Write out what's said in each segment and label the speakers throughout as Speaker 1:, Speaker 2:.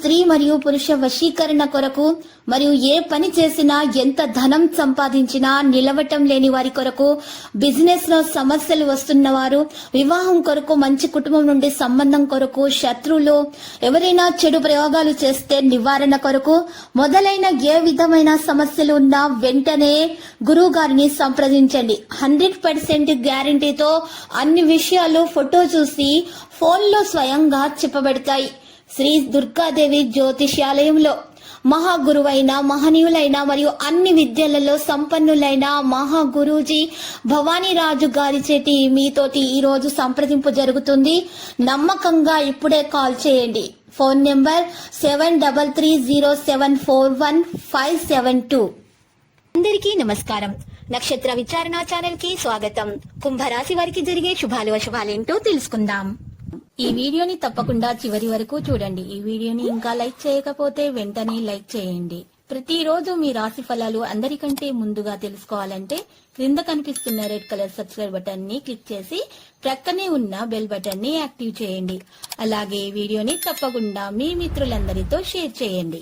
Speaker 1: స్త్రీ మరియు పురుష వశీకరణ కొరకు మరియు ఏ పని చేసినా ఎంత ధనం సంపాదించినా నిలవటం లేని వారి కొరకు బిజినెస్లో సమస్యలు వస్తున్న వారు వివాహం కొరకు మంచి కుటుంబం నుండి సంబంధం కొరకు శత్రువులు ఎవరైనా చెడు ప్రయోగాలు చేస్తే నివారణ కొరకు మొదలైన ఏ విధమైన సమస్యలు ఉన్నా వెంటనే గురువు గారిని సంప్రదించండి. హండ్రెడ్ పర్సెంట్ గ్యారంటీతో అన్ని విషయాలు ఫోటో చూసి ఫోన్లో స్వయంగా చెప్పబడతాయి. శ్రీ దుర్గాదేవి జ్యోతిష్యాలయంలో మహాగురువైన మహనీయులైన మరియు అన్ని విద్యలలో సంపన్నులైన మహా గురూజీ భవానీ రాజు గారి చేతి మీతోటి ఈ రోజు సంప్రదింపు జరుగుతుంది. నమ్మకంగా ఇప్పుడే కాల్ చేయండి. Phone number seven double three zero seven four one five seven two. అందరికీ నమస్కారం. నక్షత్ర విచారణ ఛానల్కి స్వాగతం. కుంభరాశి వారికి జరిగే శుభాలు అశుభాలేంటో తెలుసుకుందాం. ఈ వీడియోని తప్పకుండా చివరి వరకు చూడండి. ఈ వీడియోని ఇంకా లైక్ చేయకపోతే వెంటనే లైక్ చేయండి. ప్రతిరోజు మీ రాశి ఫలాలు అందరికంటే ముందుగా తెలుసుకోవాలంటే క్రింద కనిపిస్తున్న రెడ్ కలర్ సబ్స్క్రైబ్ బటన్ని క్లిక్ చేసి ప్రక్కనే ఉన్న బెల్ బటన్ని యాక్టివ్ చేయండి. అలాగే ఈ వీడియోని తప్పకుండా మీ మిత్రులందరితో షేర్ చేయండి.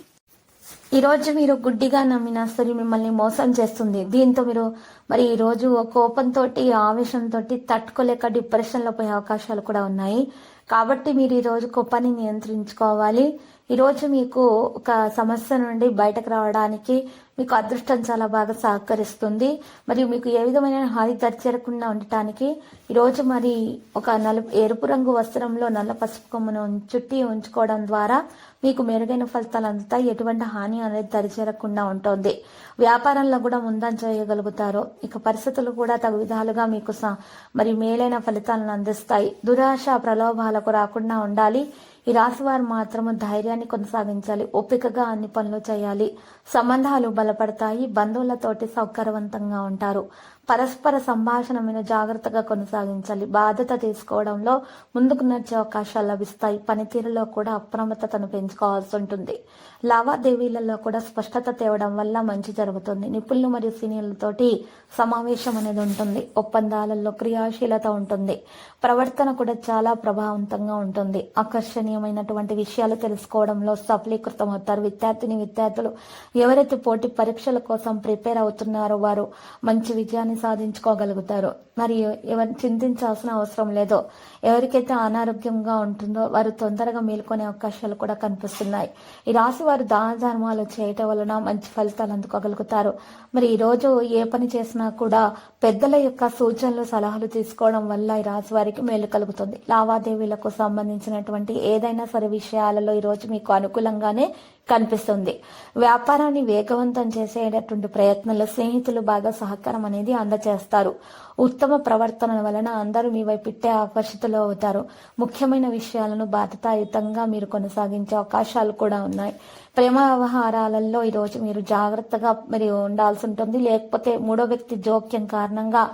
Speaker 2: ఈ రోజు మీరు గుడ్డిగా నమ్మిన స్త్రీ మిమ్మల్ని మోసం చేస్తుంది. దీంతో మీరు మరి ఈ రోజు కోపంతో ఆవేశంతో తట్టుకోలేక డిప్రెషన్లో పోయే అవకాశాలు కూడా ఉన్నాయి. కాబట్టి మీరు ఈ రోజు కోపాన్ని నియంత్రించుకోవాలి. ఈరోజు మీకు ఒక సమస్య నుండి బయటకు రావడానికి మీకు అదృష్టం చాలా బాగా సహకరిస్తుంది. మరియు మీకు ఏ విధమైన హాని దరిచేరకుండా ఉండటానికి ఈరోజు మరి ఒక నలు ఎరుపు రంగు వస్త్రంలో నల్ల పసుపు కొమ్మును చుట్టి ఉంచుకోవడం ద్వారా మీకు మెరుగైన ఫలితాలు అందుతాయి. ఎటువంటి హాని అనేది దరిచేరకుండా ఉంటుంది. వ్యాపారంలో కూడా ముందంజ చేయగలుగుతారు ఇక పరిస్థితులు కూడా తగు విధాలుగా మీకు స- మరి మేలైన ఫలితాలను అందిస్తాయి. దురాశ ప్రలోభాలకు రాకుండా ఉండాలి. ఈ రాశి వారు మాత్రము ధైర్యాన్ని కొనసాగించాలి ఓపికగా అన్ని పనులు చేయాలి. సంబంధాలు బలపడతాయి బంధువులతోటి సౌకర్యవంతంగా ఉంటారు. పరస్పర సంభాషణ మీద జాగ్రత్తగా కొనసాగించాలి. బాధ్యత తీసుకోవడంలో ముందుకు నడిచే అవకాశాలు లభిస్తాయి. పనితీరులో కూడా అప్రమత్తతను పెంచుకోవాల్సి ఉంటుంది. లావాదేవీలలో కూడా స్పష్టత తేవడం వల్ల మంచి జరుగుతుంది. నిపుణులు మరియు సీనియర్లతోటి సమావేశం అనేది ఉంటుంది. ఒప్పందాలలో క్రియాశీలత ఉంటుంది. ప్రవర్తన కూడా చాలా ప్రభావవంతంగా ఉంటుంది. ఆకర్షణీయమైనటువంటి విషయాలు తెలుసుకోవడంలో సఫలీకృతం అవుతారు. విద్యార్థిని విద్యార్థులు ఎవరైతే పోటీ పరీక్షల కోసం ప్రిపేర్ అవుతున్నారో వారు మంచి విజయాన్ని సాధించుకోగలుగుతారు. మరియు ఎవరు చింతించాల్సిన అవసరం లేదు. ఎవరికైతే అనారోగ్యంగా ఉంటుందో వారు తొందరగా మేల్కొనే అవకాశాలు కూడా కనిపిస్తున్నాయి. ఈ రాశి వారు దాన ధర్మాలు చేయటం వలన మంచి ఫలితాలు అందుకోగలుగుతారు. మరి ఈ రోజు ఏ పని చేసినా కూడా పెద్దల యొక్క సూచనలు సలహాలు తీసుకోవడం వల్ల ఈ రాశి వారికి మేలు కలుగుతుంది. లావాదేవీలకు సంబంధించినటువంటి ఏదైనా సరే విషయాలలో ఈ రోజు మీకు అనుకూలంగానే కనిపిస్తుంది. వ్యాపారాన్ని వేగవంతం చేసేటటువంటి ప్రయత్నంలో స్నేహితులు బాగా సహకారం అనేది అందచేస్తారు. ఉత్తమ ప్రవర్తన వలన అందరూ మీ వైపు ఇట్టే ఆకర్షితులు అవుతారు. ముఖ్యమైన విషయాలను బాధ్యతాయుతంగా మీరు కొనసాగించే అవకాశాలు కూడా ఉన్నాయి. ప్రేమ వ్యవహారాలలో ఈరోజు మీరు జాగ్రత్తగా మరి ఉండాల్సి ఉంటుంది. లేకపోతే మూడో వ్యక్తి జోక్యం కారణంగా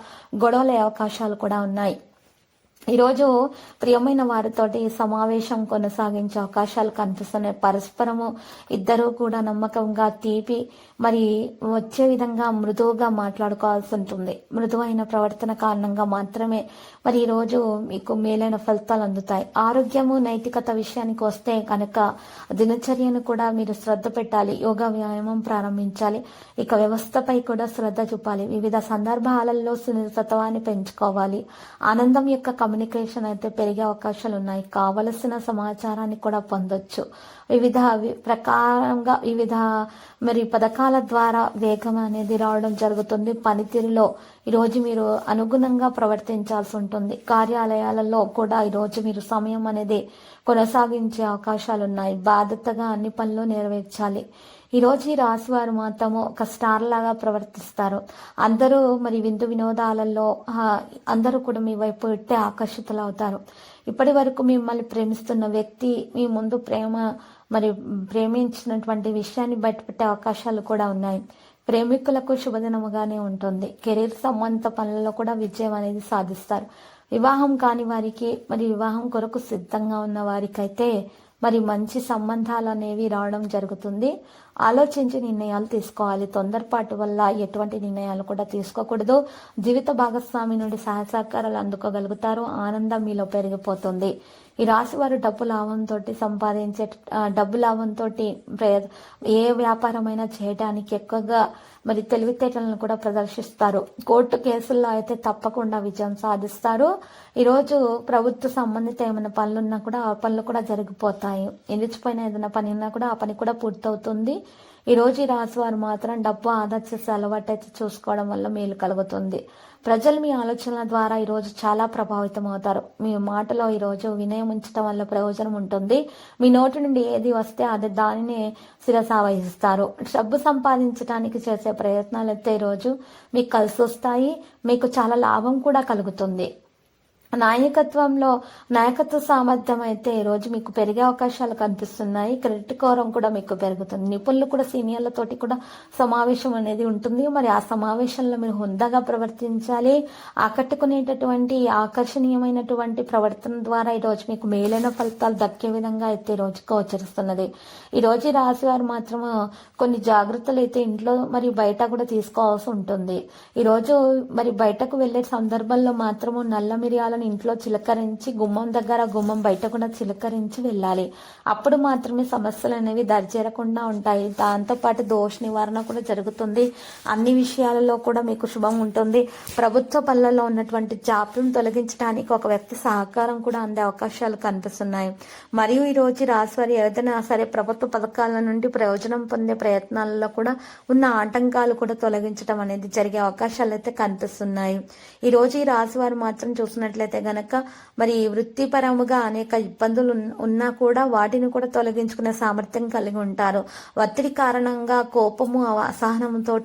Speaker 2: గొడవలే అవకాశాలు కూడా ఉన్నాయి. ఈరోజు ప్రియమైన వారితోటి సమావేశం కొనసాగించే అవకాశాలు కనిపిస్తున్నాయి. పరస్పరము ఇద్దరూ కూడా నమ్మకంగా తీపి మరి వచ్చే విధంగా మృదువుగా మాట్లాడుకోవాల్సి ఉంటుంది. మృదువైన ప్రవర్తన కారణంగా మాత్రమే మరి ఈరోజు మీకు మేలైన ఫలితాలు అందుతాయి. ఆరోగ్యము నైతికత విషయానికి వస్తే కనుక దినచర్యను కూడా మీరు శ్రద్ధ పెట్టాలి. యోగా వ్యాయామం ప్రారంభించాలి. ఇక వ్యవస్థపై కూడా శ్రద్ధ చూపాలి. వివిధ సందర్భాలలో సున్నితత్వాన్ని పెంచుకోవాలి. ఆనందం యొక్క కమ్యూనికేషన్ అయితే పెరిగే అవకాశాలు ఉన్నాయి. కావలసిన సమాచారాన్ని కూడా పొందొచ్చు. వివిధ ప్రకారంగా వివిధ మరి పథకాల ద్వారా వేగం అనేది రావడం జరుగుతుంది. పనితీరులో ఈరోజు మీరు అనుగుణంగా ప్రవర్తించాల్సి ఉంటుంది. కార్యాలయాలలో కూడా ఈరోజు మీరు సమయం అనేది కొనసాగించే అవకాశాలు ఉన్నాయి బాధ్యతగా అన్ని పనులు నెరవేర్చాలి. ఈరోజు ఈ రాశి వారు మాత్రము ఒక స్టార్ లాగా ప్రవర్తిస్తారు. అందరూ మరి విందు వినోదాలలో అందరూ కూడా మీ వైపు ఇట్టే ఆకర్షితులు అవుతారు ఇప్పటి వరకు మిమ్మల్ని ప్రేమిస్తున్న వ్యక్తి మీ ముందు ప్రేమ మరి ప్రేమించినటువంటి విషయాన్ని బయటపెట్టే అవకాశాలు కూడా ఉన్నాయి. ప్రేమికులకు శుభదినముగానే ఉంటుంది. కెరీర్ సంబంధిత పనులలో కూడా విజయం అనేది సాధిస్తారు. వివాహం కాని వారికి మరి వివాహం కొరకు సిద్ధంగా ఉన్న వారికైతే మరి మంచి సంబంధాలు అనేవి రావడం జరుగుతుంది. ఆలోచించి నిర్ణయాలు తీసుకోవాలి. తొందరపాటు వల్ల ఎటువంటి నిర్ణయాలు కూడా తీసుకోకూడదు. జీవిత భాగస్వామి నుండి సహసహకారాలు అందుకోగలుగుతారు. ఆనందం మీలో పెరిగిపోతుంది. ఈ రాశి వారు డబ్బు లాభంతో సంపాదించే డబ్బు లాభంతో ఏ వ్యాపారమైనా చేయడానికి ఎక్కువగా మరి తెలివితేటలను కూడా ప్రదర్శిస్తారు. కోర్టు కేసుల్లో అయితే తప్పకుండా విజయం సాధిస్తారు. ఈరోజు ప్రభుత్వ సంబంధిత ఏమైనా పనులున్నా కూడా ఆ పనులు కూడా జరిగిపోతాయి. నిలిచిపోయిన ఏదైనా పని ఉన్నా కూడా ఆ పని కూడా పూర్తవుతుంది. ఈ రోజు ఈ రాశి వారు మాత్రం డబ్బు ఆదా చేసే అలవాటు అయితే చూసుకోవడం వల్ల మేలు కలుగుతుంది. ప్రజలు మీ ఆలోచనల ద్వారా ఈరోజు చాలా ప్రభావితం అవుతారు. మీ మాటలో ఈరోజు వినయం ఉంచడం వల్ల ప్రయోజనం ఉంటుంది. మీ నోటి నుండి ఏది వస్తే అది దానిని శిరసావహిస్తారు. డబ్బు సంపాదించడానికి చేసే ప్రయత్నాలు అయితే ఈరోజు మీకు కలిసి వస్తాయి మీకు చాలా లాభం కూడా కలుగుతుంది. నాయకత్వంలో నాయకత్వ సామర్థ్యం అయితే ఈరోజు మీకు పెరిగే అవకాశాలు కనిపిస్తున్నాయి. క్రెడిట్ కోరం కూడా మీకు పెరుగుతుంది. నిపుణులు కూడా సీనియర్లతోటి కూడా సమావేశం అనేది ఉంటుంది. మరి ఆ సమావేశంలో మీరు హుందాగా ప్రవర్తించాలి. ఆకట్టుకునేటటువంటి ఆకర్షణీయమైనటువంటి ప్రవర్తన ద్వారా ఈరోజు మీకు మేలైన ఫలితాలు దక్కే విధంగా అయితే ఈ రోజు గోచరిస్తున్నది. ఈ రోజు ఈ రాశి వారు మాత్రం కొన్ని జాగ్రత్తలు అయితే ఇంట్లో మరి బయట కూడా తీసుకోవాల్సి ఉంటుంది. ఈరోజు మరి బయటకు వెళ్ళే సందర్భంలో మాత్రము నల్ల మిరియాలను ఇంట్లో చిలకరించి గుమ్మం దగ్గర గుమ్మం బయట కూడా చిలకరించి వెళ్ళాలి. అప్పుడు మాత్రమే సమస్యలు అనేవి దరిచేరకుండా ఉంటాయి. దాంతో పాటు దోష నివారణ కూడా జరుగుతుంది. అన్ని విషయాలలో కూడా మీకు శుభం ఉంటుంది. ప్రభుత్వ పనులలో ఉన్నటువంటి జాప్యం తొలగించడానికి ఒక వ్యక్తి సహకారం కూడా అందే అవకాశాలు కనిపిస్తున్నాయి. మరియు ఈరోజు రోజు రాశి ఏదైనా సరే ప్రభుత్వ పథకాల నుండి ప్రయోజనం పొందే ప్రయత్నాలలో కూడా ఉన్న ఆటంకాలు కూడా తొలగించడం అనేది జరిగే అవకాశాలు అయితే కనిపిస్తున్నాయి. ఈ రోజు ఈ రాశి వారు మాత్రం చూసినట్లయితే గనక మరి వృత్తిపరముగా అనేక ఇబ్బందులు ఉన్నా కూడా వాటిని కూడా తొలగించుకునే సామర్థ్యం కలిగి ఉంటారు. ఒత్తిడి కారణంగా కోపము అసహనంతో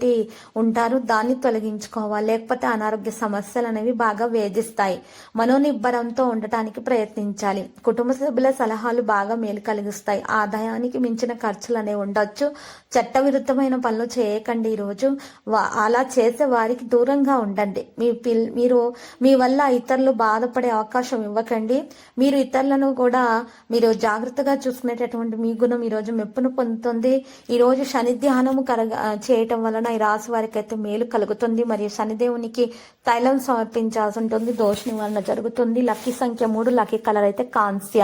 Speaker 2: ఉంటారు. దాన్ని తొలగించుకోవాలి. లేకపోతే అనారోగ్య సమస్యలు అనేవి బాగా వేధిస్తాయి. మనోనిబ్బరంతో ఉండటానికి ప్రయత్నించాలి. కుటుంబ సభ్యుల సలహాలు బాగా మేలు కలిగిస్తాయి. ఆదాయానికి మించిన ఖర్చులు అనేవి ఉండొచ్చు. చట్టవిరుద్ధమైన పనులు చేయకండి ఈరోజు. అలా చేసే వారికి దూరంగా ఉండండి. మీ పిల్ మీరు మీ వల్ల ఇతరులు బాగా బాధపడే అవకాశం ఇవ్వకండి. మీరు ఇతరులను కూడా మీరు జాగ్రత్తగా చూసుకునేటటువంటి మీ గుణం ఈరోజు మెప్పును పొందుతుంది. ఈరోజు శని ధ్యానము కలగ చేయటం వలన ఈ రాశి వారికి అయితే మేలు కలుగుతుంది. మరియు శనిదేవునికి తైలం సమర్పించాల్సి ఉంటుంది. దోష నివారణ జరుగుతుంది. లక్కీ సంఖ్య మూడు లక్కీ కలర్ అయితే కాంస్య.